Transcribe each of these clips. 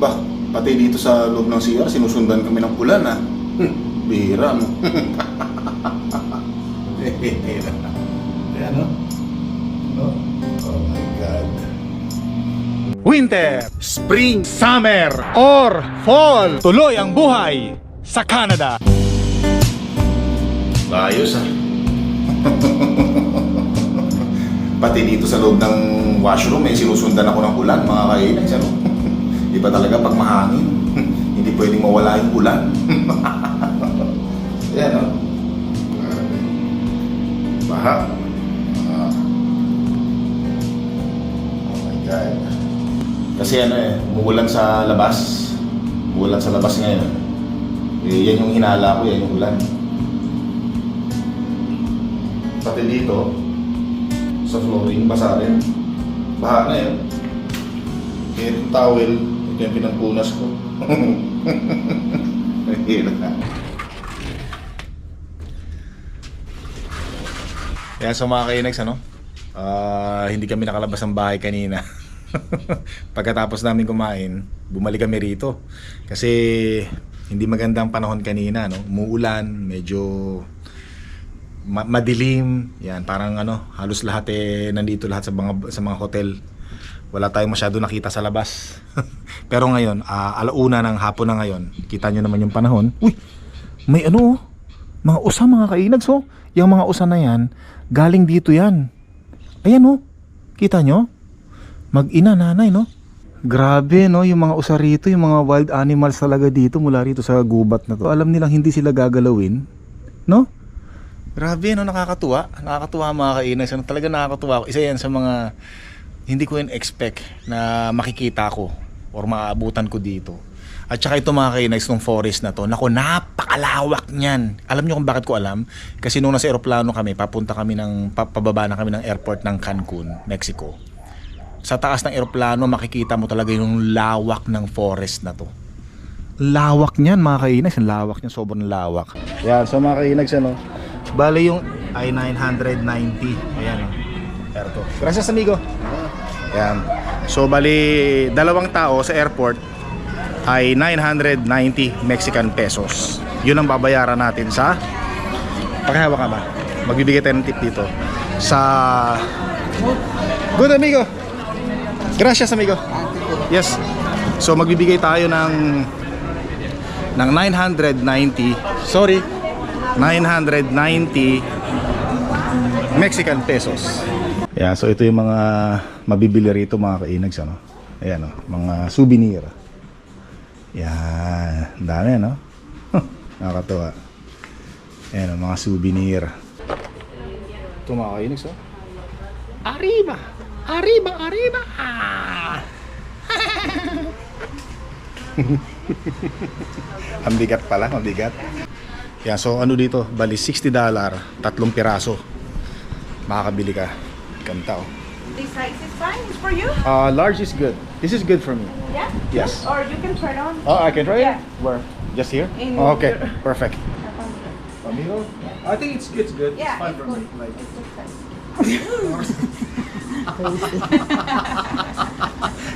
Ba, pati dito sa loob ng CR, sinusundan kami ng ulan ah. Hmm, bihira no. Ayan no? No? Oh my God. Winter, Spring, Summer, or Fall. Tuloy ang buhay sa Canada. Ayos ah. Pati dito sa loob ng washroom, eh, sinusundan ako ng ulan, mga kainags, ano? Iba talaga pag mahangin. Hindi pwedeng mawala yung ulan. Yan, no? Baha. Ah. Oh my God. Kasi ano eh, umuulan sa labas. Umuulan sa labas ngayon. Eh, yan yung hinala ko, yan yung ulan. Pati dito, sa flooring, basa rin. Baha na yun. Kaya itong towel, ito yung pinampunas ko. Mahirap. Yan sa mga kainags, ano? Ah, hindi kami nakalabas ng bahay kanina. Pagkatapos namin kumain, bumalik kami rito. Kasi hindi maganda ang panahon kanina, no? Umuulan, medyo ma- madilim. Yan, parang ano, halos lahat eh nandito lahat sa mga sa mga hotel. Wala tayong masyado nakita sa labas. Pero ngayon, ah, alauna ng hapon na ngayon, kita nyo naman yung panahon. Uy, may ano, oh, mga usa mga kainags oh. Yung mga usa na yan, galing dito yan. Ayan oh, kita nyo? Mag-ina, nanay no? Grabe no, yung mga usa rito, yung mga wild animals talaga dito mula rito sa gubat na to. Alam nilang hindi sila gagalawin, no? Grabe no, nakakatuwa. Nakakatuwa mga kainas. Ano, talaga nakakatuwa. Isa yan sa mga hindi ko in-expect na makikita ko or maabutan ko dito. At saka ito mga kainis ng forest na to, nako napakalawak niyan. Alam niyo kung bakit ko alam? Kasi nung nasa eroplano kami, papunta kami ng, pa- pababa na kami ng airport ng Cancun, Mexico. Sa taas ng eroplano, makikita mo talaga yung lawak ng forest na to. Lawak niyan mga kainis, ang lawak niyan, sobrang lawak. Yan, so mga kainis, ano, bali yung I-990, ayan o, Erto. Gracias amigo. Yan. So bali dalawang tao sa airport ay 990 Mexican pesos. Yun ang babayaran natin sa Pakihawa ka ba? Magbibigay tayo ng tip dito sa Good amigo. Gracias amigo. Yes. So magbibigay tayo ng ng 990 sorry 990 Mexican pesos. Yeah, so ito yung mga mabibili rito mga kainags ano. Ayan oh, mga souvenir. Yan, ang dami no. Nakakatuwa. Ayan oh, mga souvenir. Ito mga kainags oh. Arriba! Arriba! Arriba! Ah! pala, ang bigat. So ano dito? Bali 60 dollar, tatlong piraso. Makakabili ka. Ganda oh. This size is fine. It's for you. Uh, large is good. This is good for me. Yeah. Yes. Or you can turn on. Oh, I can try Yeah. it? Where? Just here? In Oh, okay, your- perfect. Amigo? Yeah. I think it's, it's good. Yeah, it's fine it's for good. me. Like, It's good.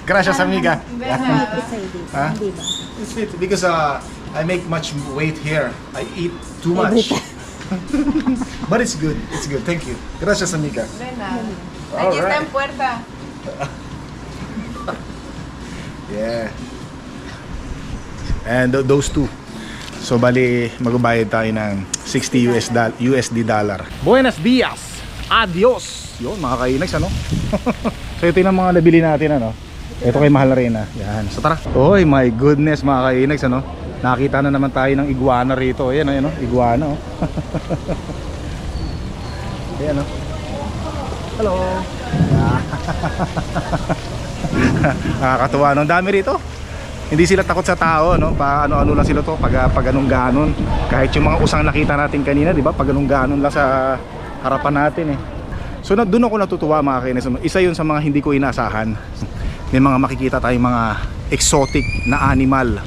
Gracias, amiga. Then, Huh? It's fit because uh, I make much weight here. I eat too much. but it's good. It's good. Thank you. Gracias, amiga. de nada. Aquí está en puerta. Yeah. And th- those two. So bali magbabayad tayo ng 60 US dol- USD dollar. Buenos dias. Adios. Yun mga kainags ano. so ito yung mga nabili natin ano. Ito kay Mahal Arena. Yan. So tara. Oy my goodness mga kainags ano. Nakita na naman tayo ng iguana rito. Ayan ayan oh. Iguana oh. ayan oh. Hello. Nakakatuwa no. Dami rito. Hindi sila takot sa tao, no? Pa ano-ano lang sila to pag pag anong ganon. Kahit yung mga usang nakita natin kanina, 'di ba? Pag anong ganon lang sa harapan natin eh. So doon ako natutuwa mga kainis. Isa 'yun sa mga hindi ko inaasahan. May mga makikita tayong mga exotic na animal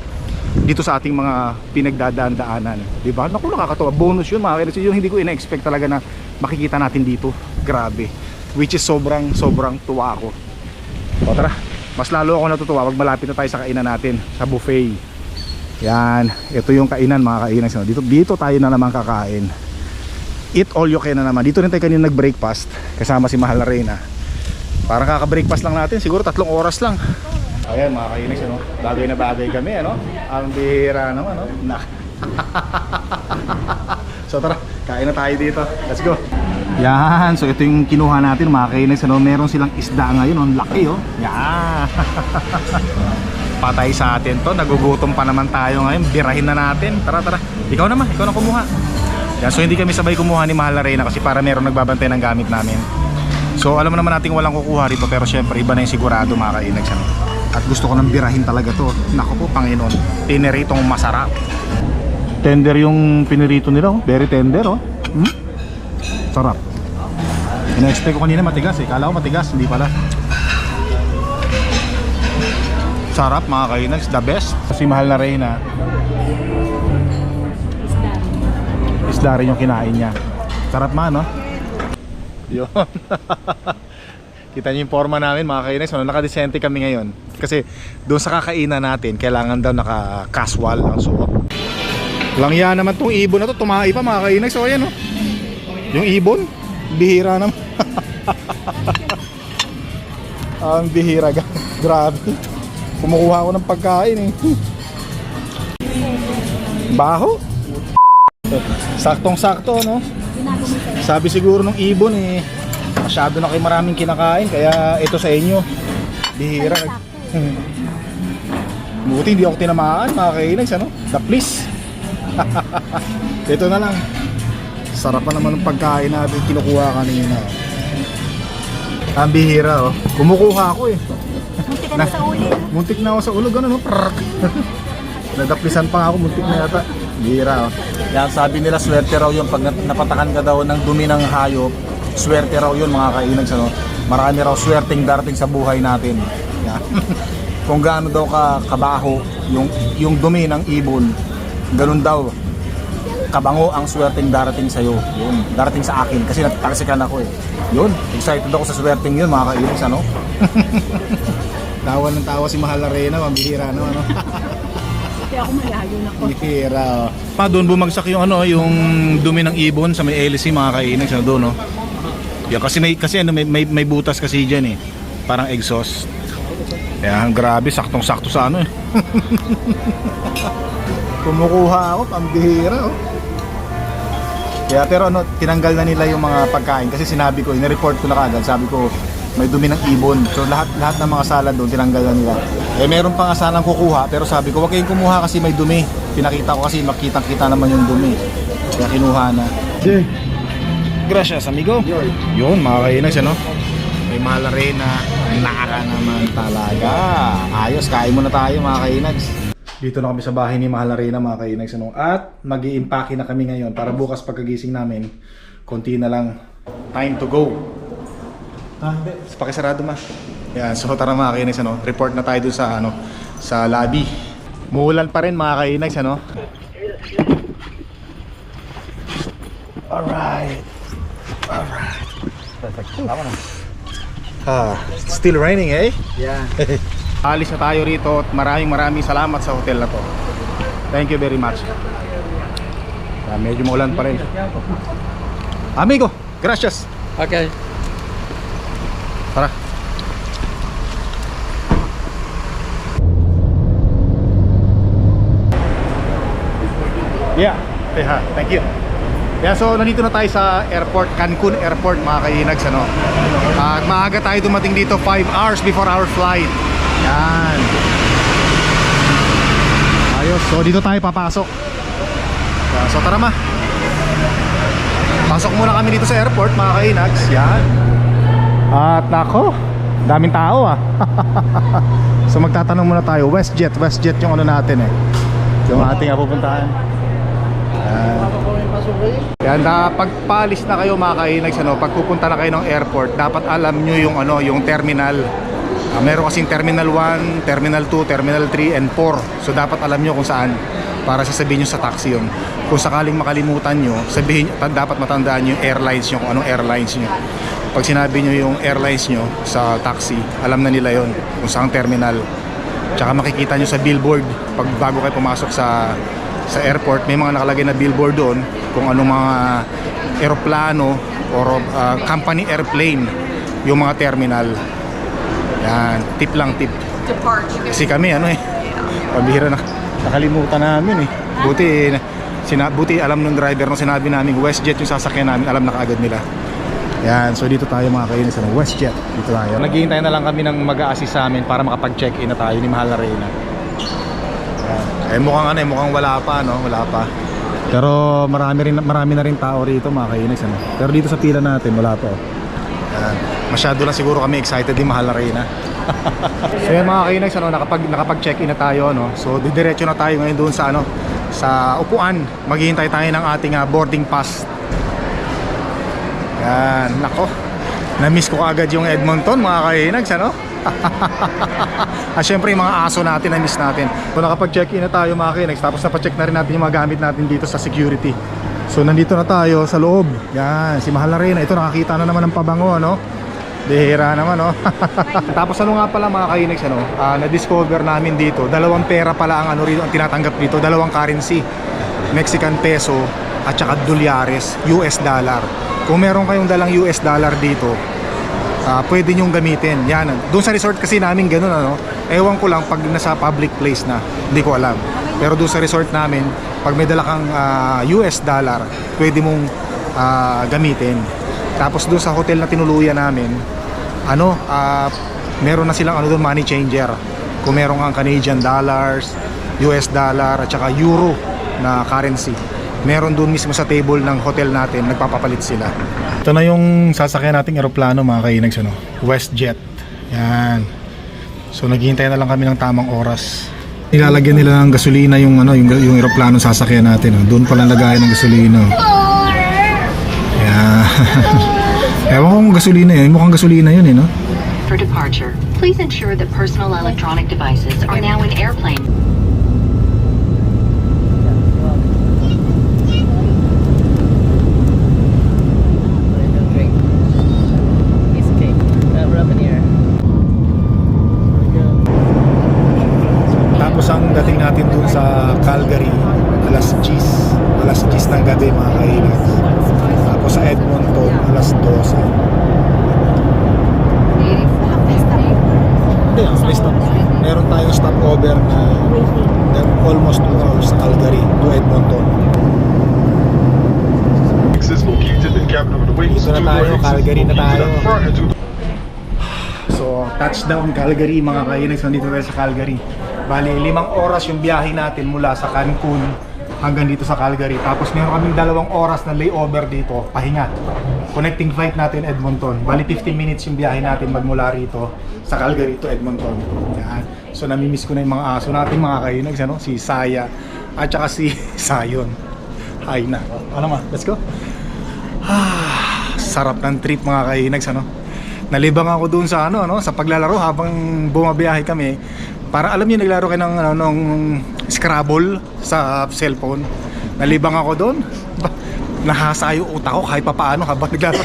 dito sa ating mga pinagdadaan-daanan. 'Di ba? Naku, nakakatuwa. Bonus 'yun mga kainis. Yung hindi ko ina-expect talaga na makikita natin dito. Grabe. Which is sobrang sobrang tuwa ako. O tara, mas lalo ako natutuwa pag malapit na tayo sa kainan natin, sa buffet. Yan, ito yung kainan mga kainan. So, dito, dito tayo na naman kakain. Eat all you can na naman. Dito rin tayo kanina nag-breakfast kasama si Mahal na Reyna. Parang kaka-breakfast lang natin, siguro tatlong oras lang. Ayan mga kainis, ano? bagay na bagay kami, ano? Ang bihira naman, ano? Na. so tara, kain na tayo dito. Let's go. Yan, so ito yung kinuha natin mga kainis, ano? Meron silang isda ngayon, ang laki, oh. Yan. Patay sa atin to, nagugutom pa naman tayo ngayon. Birahin na natin. Tara, tara. Ikaw naman, ikaw na kumuha. Yan, so hindi kami sabay kumuha ni Mahal na Reyna kasi para meron nagbabantay ng gamit namin. So alam naman natin walang kukuha rito pero syempre iba na yung sigurado mga kainags ano. At gusto ko nang birahin talaga to. Nako po Panginoon, tineritong masarap. Tender yung pinirito nila oh. Very tender oh. Hmm? Sarap. Ina-expect ko kanina matigas eh. Kala ko matigas, hindi pala. Sarap mga kainags, the best. Kasi mahal na Reyna. Isda rin yung kinain niya. Sarap man no? Yun. Kita niyo yung forma namin mga kainis. Ano, nakadesente kami ngayon. Kasi doon sa kakainan natin, kailangan daw naka-casual ang suot. Langya naman tong ibon na to. Tumahi pa mga kainis. So ayan oh. Yung ibon, bihira naman. ang bihira. Grabe. Kumukuha ako ng pagkain eh. Baho. Saktong-sakto no. Sabi siguro nung ibon eh masyado na kayo maraming kinakain kaya ito sa inyo. Bihira. Buti hindi ako tinamaan mga kainags ano. The please. ito na lang. Sarap pa naman ng pagkain natin kinukuha kanina. Ang bihira oh. Kumukuha ako eh. Muntik Na- na sa uli. Muntik na ako sa ulo, gano'n, no? Prrrk. Nadaplisan pa ako, muntik na yata. Bihira, oh. Yan, sabi nila swerte raw yung pag nap- napatakan ka daw ng dumi ng hayop, swerte raw yun mga kainags ano. Marami raw swerteng darating sa buhay natin. Yan. Kung gaano daw ka kabaho yung yung dumi ng ibon, ganun daw kabango ang swerteng darating sa iyo. Yun, darating sa akin kasi nataksikan ako eh. Yun, excited ako sa swerteng yun mga kainags ano. Tawa ng tawa si Mahal Arena, mambihira no, ano? Kaya ako malayo na ko. Bihira, oh. Pa, doon bumagsak yung ano, yung dumi ng ibon sa may LC mga kainags, ano, doon, no? Yan, kasi may, kasi ano, may, may, may butas kasi dyan eh. Parang exhaust. Kaya grabe, saktong-sakto sa ano eh. Kumukuha ako, pambihira, oh. Kaya pero ano, tinanggal na nila yung mga pagkain kasi sinabi ko, in-report ko na kagad, sabi ko may dumi ng ibon. So lahat lahat ng mga salad doon tinanggal na nila. Eh meron pa nga sanang kukuha pero sabi ko wag kayong kumuha kasi may dumi. Pinakita ko kasi makitang-kita naman yung dumi. Kaya kinuha na. Gracias amigo. Yun, mga kainags ano. May mahal na naka naman talaga. Ayos, kain muna tayo mga kainags. Dito na kami sa bahay ni Mahal Arena mga kainags ano. At mag iimpake na kami ngayon para bukas pagkagising namin, konti na lang time to go. Ah, hindi. Pakisarado ma. Yan, so tara mga kainags ano. Report na tayo dun sa ano, sa lobby. Muulan pa rin mga kainags ano. Alright. Alright. Ah, still raining eh? Yeah. Alis na tayo rito at maraming maraming salamat sa hotel na to. Thank you very much. Ah, medyo maulan pa rin. Amigo, gracias. Okay. Tara. Yeah, yeah, thank you. Yeah, so nandito na tayo sa airport, Cancun Airport mga kainags ano. At maaga tayo dumating dito 5 hours before our flight. Yan. Ayos, so dito tayo papasok. Yeah, so tara ma. Pasok muna kami dito sa airport mga kainags. Yan. At nako, daming tao ah. so magtatanong muna tayo, WestJet, WestJet yung ano natin eh. Yung ating pupuntahan. Yan, na pagpalis na kayo mga kainags, ano, pag pupunta na kayo ng airport, dapat alam nyo yung ano, yung terminal. Ah, meron kasing Terminal 1, Terminal 2, Terminal 3 and 4. So dapat alam nyo kung saan para sasabihin nyo sa taxi yun. Kung sakaling makalimutan nyo, sabihin, dapat matandaan yung airlines nyo, kung anong airlines nyo. pag sinabi nyo yung airlines nyo sa taxi, alam na nila yon kung saan terminal. Tsaka makikita nyo sa billboard pag bago kayo pumasok sa sa airport, may mga nakalagay na billboard doon kung anong mga eroplano or uh, company airplane yung mga terminal. Yan, tip lang tip. Kasi kami ano eh, pabihira na nakalimutan namin eh. Buti eh, sina, buti alam nung driver nung sinabi namin WestJet yung sasakyan namin, alam na kaagad nila. Yan, so dito tayo mga kainis, ano, WestJet. Dito tayo. Naghihintay na lang kami ng mag-a-assist sa amin para makapag-check-in na tayo ni Mahal na Reyna. Eh mukhang ano eh, mukhang wala pa no, wala pa. Pero marami rin marami na rin tao rito mga kainis ano. Pero dito sa pila natin wala pa. oh. Yan. Masyado lang siguro kami excited din Mahal na Reyna. so yan mga kainis ano, nakapag nakapag-check-in na tayo no. So didiretso na tayo ngayon doon sa ano sa upuan. Maghihintay tayo ng ating ah, boarding pass yan, nako. Na-miss ko agad yung Edmonton mga kainags, ano? ah, syempre yung mga aso natin, na-miss natin. So nakapag-check-in na tayo mga kainags, tapos napacheck na rin natin yung mga gamit natin dito sa security. So nandito na tayo sa loob. Yan, si Mahal na rin. Ito nakakita na naman ng pabango, ano? Bihira naman, no? tapos ano nga pala mga kainags, ano? ah, na-discover namin dito, dalawang pera pala ang ano rito, ang tinatanggap dito, dalawang currency. Mexican peso at saka dolyares, US dollar. Kung meron kayong dalang US dollar dito, ah pwede nyong gamitin. Yan. Doon sa resort kasi namin ganun ano. Ewan ko lang pag nasa public place na, hindi ko alam. Pero doon sa resort namin, pag may dala kang ah, US dollar, pwede mong ah, gamitin. Tapos doon sa hotel na tinuluyan namin, ano, ah, meron na silang ano doon money changer. Kung meron kang Canadian dollars, US dollar at saka euro na currency meron doon mismo sa table ng hotel natin nagpapapalit sila. Ito na yung sasakyan nating eroplano mga kainags ano? WestJet. Yan. So naghihintay na lang kami ng tamang oras. Nilalagyan nila ng gasolina yung ano yung, yung eroplano sasakyan natin oh. doon pala lagayan ng gasolina. Yan. Ewan ko kung gasolina yun. Mukhang gasolina yun eh no? For departure, please ensure that personal electronic devices are now in airplane Tapos ang dating natin dun sa Calgary, alas 10, alas 10 ng gabi mga kailan. Tapos sa Edmonton, alas 12. Hindi, ang may stop. Meron tayong stopover na na almost 2 hours sa Calgary to Edmonton. Dito na tayo, Calgary na tayo. So, touchdown Calgary mga kainags. Nandito tayo sa Calgary. Bali, limang oras yung biyahe natin mula sa Cancun hanggang dito sa Calgary. Tapos meron kaming dalawang oras na layover dito, pahinga. Connecting flight natin Edmonton. Bali, 15 minutes yung biyahe natin magmula rito sa Calgary to Edmonton. Yan. So, namimiss ko na yung mga aso natin mga kainags. Ano? Si Saya at saka si Sayon. Hi na. Ano ma? Let's go. Ah, sarap ng trip mga kainags ano. Nalibang ako doon sa ano ano sa paglalaro habang bumabiyahe kami. Para alam niyo naglaro kayo ng ano nung Scrabble sa cellphone. Nalibang ako doon. Nahasa yung utak ko kahit papaano habang naglaro.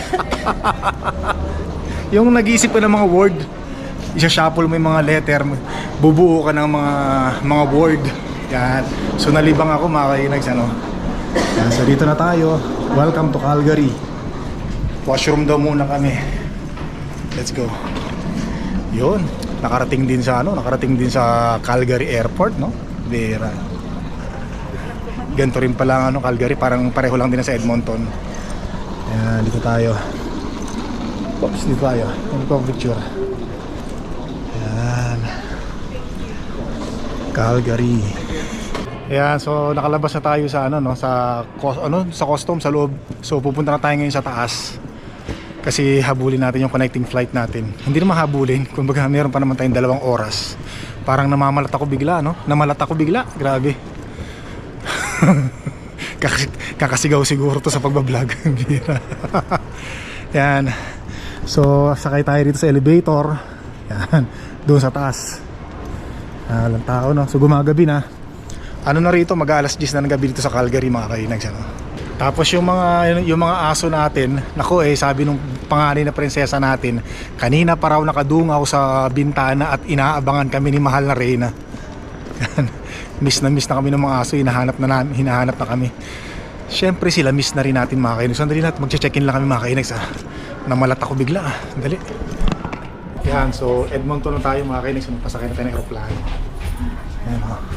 yung nag-iisip ka ng mga word, isa-shuffle mo yung mga letter, bubuo ka ng mga mga word. Yan. So nalibang ako mga kainags ano. Yan, so dito na tayo. Welcome to Calgary. Washroom daw muna kami. Let's go. Yun, nakarating din sa ano, nakarating din sa Calgary Airport, no? Vera. Ganito rin pala ang ano, Calgary, parang pareho lang din sa Edmonton. Yan, dito tayo. Oops, dito tayo. Ano pa picture? Yan. Calgary. Ayan, so nakalabas na tayo sa ano no, sa ano, sa custom sa loob. So pupunta na tayo ngayon sa taas. Kasi habulin natin yung connecting flight natin. Hindi naman habulin, kumbaga meron pa naman tayong dalawang oras. Parang namamalat ako bigla, no? Namalat ako bigla, grabe. Kakas- kakasigaw siguro to sa pagbablog. Yan. So, sakay tayo dito sa elevator. Yan. Doon sa taas. Ah, walang tao, no? So, gumagabi na ano na rito, mag-aalas 10 na ng gabi dito sa Calgary mga kainags ano? Tapos yung mga yung mga aso natin, nako eh sabi nung panganay na prinsesa natin, kanina pa raw nakadungaw sa bintana at inaabangan kami ni mahal na Reyna. miss na miss na kami ng mga aso, hinahanap na namin, hinahanap na kami. Siyempre sila miss na rin natin mga kainex. Sandali natin, magche-check-in lang kami mga kainex ah. Namalat ako bigla ah. Dali. Yan, so Edmonton na tayo mga kainex. Magpasakay na tayo ng aeroplano. Yan oh.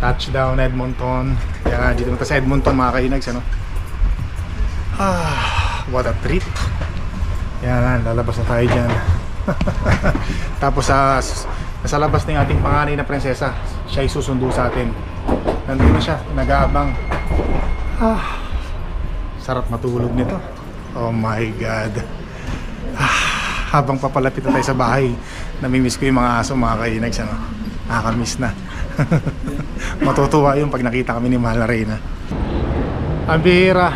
Touchdown Edmonton. Yan, dito na tayo sa Edmonton mga kainags, ano? Ah, what a trip. Yan, lalabas na tayo dyan. Tapos sa nasa labas ng ating panganay na prinsesa, siya susundo sa atin. Nandun na siya, nag-aabang. Ah, sarap matulog nito. Oh my God. Ah, habang papalapit na tayo sa bahay, namimiss ko yung mga aso, mga kainags, ano? Nakakamiss na. Matutuwa yun pag nakita kami ni Mahal na Reyna. Ang bihira.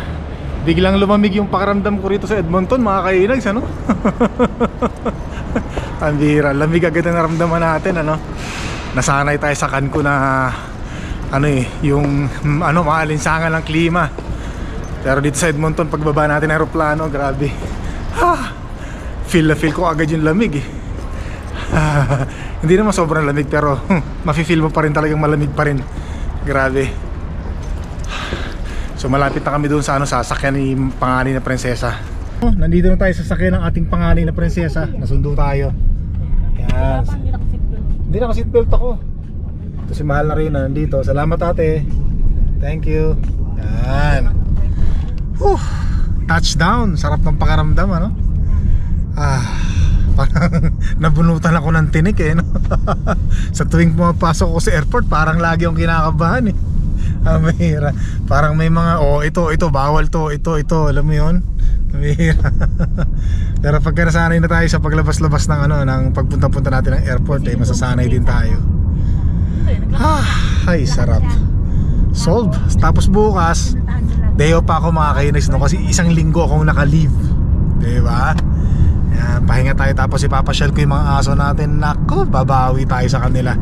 Biglang lumamig yung pakiramdam ko rito sa Edmonton, mga kainags, ano? Ang bihira. Lamig agad ang naramdaman natin, ano? Nasanay tayo sa kanko na ano eh, yung ano, maalinsangan ng klima. Pero dito sa Edmonton, pagbaba natin ng aeroplano, grabe. Ha! Feel na feel ko agad yung lamig eh. Hindi naman sobrang lamig pero mafe-feel mo pa rin talagang malamig pa rin. Grabe. So malapit na kami doon sa ano sasakyan ni panganay na prinsesa. Oh, nandito na tayo sa sasakyan ng ating panganay na prinsesa. Nasundo tayo. Yan. Hindi na seatbelt ako. Ito si Mahal na rin nandito. Salamat ate. Thank you. Yan. Whew. Touchdown. Sarap ng pakaramdam ano. Ah, parang nabunutan ako ng tinik eh. No? sa tuwing pumapasok ko sa airport, parang lagi akong kinakabahan eh. Ah, mahira. Parang may mga, oh ito, ito, bawal to, ito, ito, alam mo yun? Mahira. Pero pagka nasanay na tayo sa paglabas-labas ng ano, ng pagpunta-punta natin ng airport, eh, masasanay din tayo. Ah, ay, sarap. Solve. Tapos bukas, day pa ako mga kainex no kasi isang linggo akong naka-leave. 'Di ba? Yan, pahinga tayo tapos ipapasyal ko yung mga aso natin. Nako, babawi tayo sa kanila.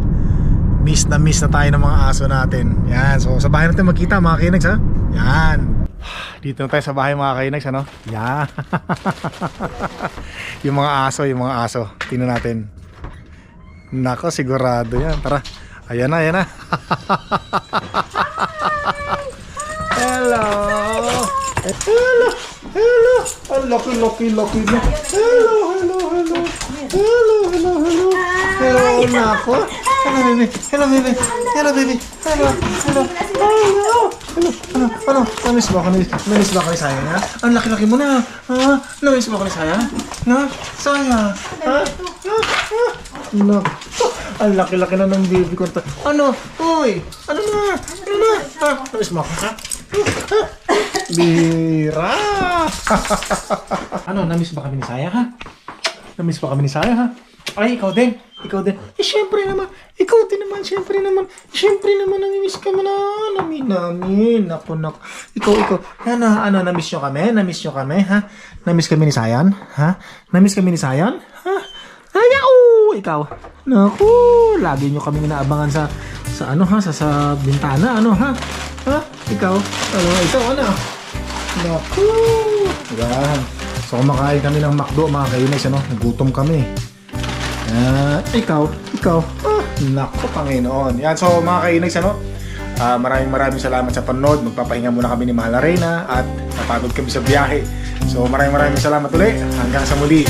Miss na miss na tayo ng mga aso natin. Yan, so sa bahay natin magkita mga kainex ha. Yan. Dito na tayo sa bahay mga kainex ano. Yan. yung mga aso, yung mga aso. Tingnan natin. Nako, sigurado yan. Tara. Ayan na, ayan na. Hello! Hello! Hello! Ang laki, laki, laki na. Hello, hello, hello. Hello, hello, hello. Hello, nako. Hello, baby. Hello, baby. Hello, baby. Hello, hello. Hello. Hello, ano, ano, namiss mo ako ni, namiss mo ako ni Saya, ha? Ang laki-laki mo na, ha? Namiss mo ako ni Saya? Ha? Saya, ha? Ha? Ha? Nako. Ang laki-laki na ng baby ko. Ano? Uy! Ano na? Ano na? Ha? Namiss mo ako, ha? Bira! ano, namiss ba kami ni Saya, ha? Namiss ba kami ni Saya, ha? Ay, ikaw din. Ikaw din. Eh, syempre naman. Ikaw din naman. Syempre naman. Syempre naman, namimiss ka na. Namin, namin. Naku, naku. Ikaw, ikaw. Ano, ano, namiss nyo kami? Namiss nyo kami, ha? Namiss kami ni Sayan? Ha? Namiss kami ni Sayan? Ha? Ay, ako! Ikaw. Naku, lagi nyo kami inaabangan sa, sa ano ha, sa, sa bintana, ano ha? Ha? Ikaw? Ano, ikaw, ano? Naku! Yan. So, kumakain kami ng McDo, mga kainis, ano? Nagutom kami. Ah, ikaw, ikaw. Ah, nako, Panginoon. Yan, so mga kainis, ano? Ah, maraming maraming salamat sa panood. Magpapahinga muna kami ni Mahal na Reyna at napagod kami sa biyahe. So maraming maraming salamat ulit. Hanggang sa muli.